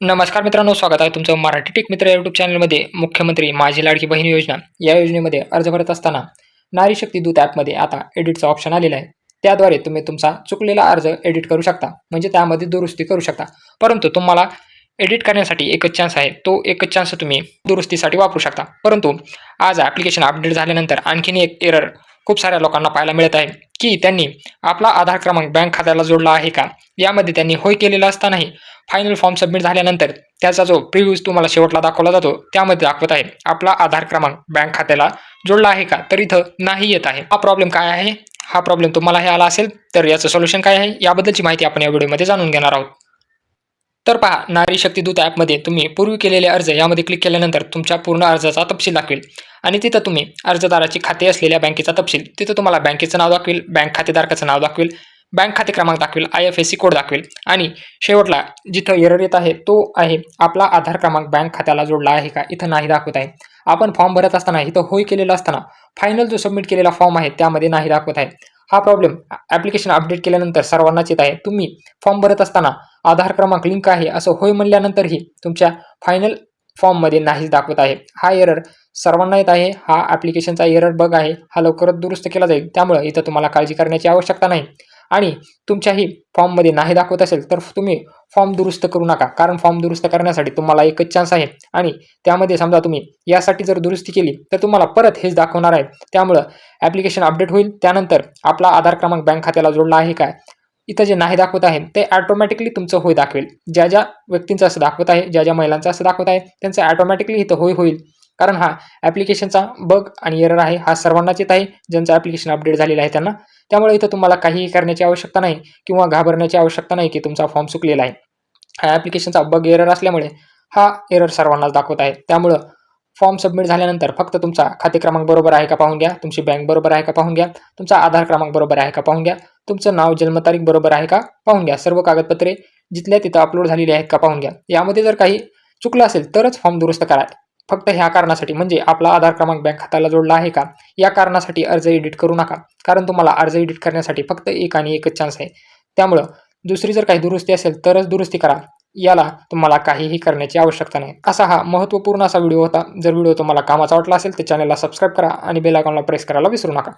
नमस्कार मित्रांनो स्वागत आहे तुमचं मराठी टेक मित्र यूट्यूब चॅनलमध्ये मुख्यमंत्री माझी लाडकी बहीण योजना. या योजनेमध्ये अर्ज भरत असताना नारी शक्ती दूत ॲपमध्ये आता एडिटचा ऑप्शन आलेला आहे. त्याद्वारे तुम्ही तुमचा चुकलेला अर्ज एडिट करू शकता. म्हणजे त्यामध्ये दुरुस्ती करू शकता. परंतु तुम्हाला एडिट करण्यासाठी एकच चान्स आहे. तो एकच चान्स तुम्ही दुरुस्तीसाठी वापरू शकता. परंतु आज ॲप्लिकेशन अपडेट झाल्यानंतर आणखीन एक एरर खूप साऱ्या लोकांना पाहायला मिळत आहे की त्यांनी आपला आधार क्रमांक बँक खात्याला जोडला आहे का? यामध्ये त्यांनी होय केलेला असतानाही फायनल फॉर्म सबमिट झाल्यानंतर त्याचा जो प्रिव्ह्यूज तुम्हाला शेवटला दाखवला जातो त्यामध्ये दाखवत आहे आपला आधार क्रमांक बँक खात्याला जोडला आहे का? तर इथं नाही येत आहे. हा प्रॉब्लेम काय आहे? हा प्रॉब्लेम तुम्हाला हे आला असेल तर याचं सोल्युशन काय आहे? याबद्दलची माहिती आपण या व्हिडिओमध्ये जाणून घेणार आहोत. तर पहा नारी शक्ती दूत ॲपमध्ये तुम्ही पूर्वी केलेले अर्ज यामध्ये क्लिक केल्यानंतर तुमच्या पूर्ण अर्जाचा तपशील दाखवेल. आणि तिथं तुम्ही अर्जदाराची खाते असलेल्या बँकेचा तपशील तिथं तुम्हाला बँकेचं नाव दाखवेल बँक खातेधारकाचं नाव दाखवेल बँक खाते क्रमांक दाखवेल I F S C code दाखवेल आणि शेवटला जिथं एरर येत आहे तो आहे आपला आधार क्रमांक बँक खात्याला जोडला आहे का? इथं नाही दाखवत आहे. आपण फॉर्म भरत असताना इथं होय केलेला असताना फायनल जो सबमिट केलेला फॉर्म आहे त्यामध्ये नाही दाखवत आहे. हा प्रॉब्लेम ॲप्लिकेशन अपडेट केल्यानंतर सर्वांनाच येत आहे. तुम्ही फॉर्म भरत असताना आधार क्रमांक लिंक आहे असं होय म्हणल्यानंतरही तुमच्या फायनल फॉर्ममध्ये नाहीच दाखवत आहे. हा एरर सर्वांना येत आहे. हा ॲप्लिकेशनचा एरर बग आहे. हा लवकरच दुरुस्त केला जाईल. त्यामुळे इथं तुम्हाला काळजी करण्याची आवश्यकता नाही. आणि तुमच्याही फॉर्ममध्ये नाही दाखवत असेल तर तुम्ही फॉर्म दुरुस्त करू नका. कारण फॉर्म दुरुस्त करण्यासाठी तुम्हाला एकच चान्स आहे. आणि त्यामध्ये समजा तुम्ही यासाठी जर दुरुस्ती केली तर तुम्हाला परत हेच दाखवणार आहे. त्यामुळं ॲप्लिकेशन अपडेट होईल. त्यानंतर आपला आधार क्रमांक बँक खात्याला जोडला आहे काय इथं जे नाही दाखवत आहे ते ॲटोमॅटिकली तुमचं होय दाखवेल. ज्या ज्या व्यक्तींचं असं दाखवत आहे ज्या ज्या महिलांचं असं दाखवत आहे त्यांचं ॲटोमॅटिकली इथं होय होईल. कारण हा ॲप्लिकेशनचा बग आणि एरर आहे हा सर्वांनाच येत आहे ज्यांचं ॲप्लिकेशन अपडेट झालेलं आहे त्यांना. त्यामुळे इथं तुम्हाला काहीही करण्याची आवश्यकता नाही किंवा घाबरण्याची आवश्यकता नाही की तुमचा फॉर्म चुकलेला आहे. हा ॲप्लिकेशनचा बग एरर असल्यामुळे हा एरर सर्वांनाच दाखवत आहे. त्यामुळं फॉर्म सबमिट झाल्यानंतर फक्त तुमचा खाते क्रमांक बरोबर आहे का पाहून घ्या तुमची बँक बरोबर आहे का पाहून घ्या तुमचा आधार क्रमांक बरोबर आहे का पाहून घ्या तुमचं नाव जन्मतारीख बरोबर आहे का? पाहून घ्या. सर्व कागदपत्रे जिथल्या तिथं अपलोड झालेली आहेत का? पाहून घ्या. यामध्ये जर काही चुकलं असेल तरच फॉर्म दुरुस्त करा. फक्त ह्या कारणासाठी म्हणजे आपला आधार क्रमांक बँक खात्याला जोडला आहे का? या कारणासाठी अर्ज एडिट करू नका. कारण तुम्हाला अर्ज एडिट करण्यासाठी फक्त एक आणि एकच चान्स आहे. त्यामुळं दुसरी जर काही दुरुस्ती असेल तरच दुरुस्ती करा. याला तुम्हाला काहीही करण्याची आवश्यकता नाही. असा हा महत्त्वपूर्ण असा व्हिडिओ होता. जर व्हिडिओ तुम्हाला कामाचा वाटला असेल तर चॅनलला सबस्क्राईब करा आणि बेल आयकॉनला प्रेस करायला विसरू नका.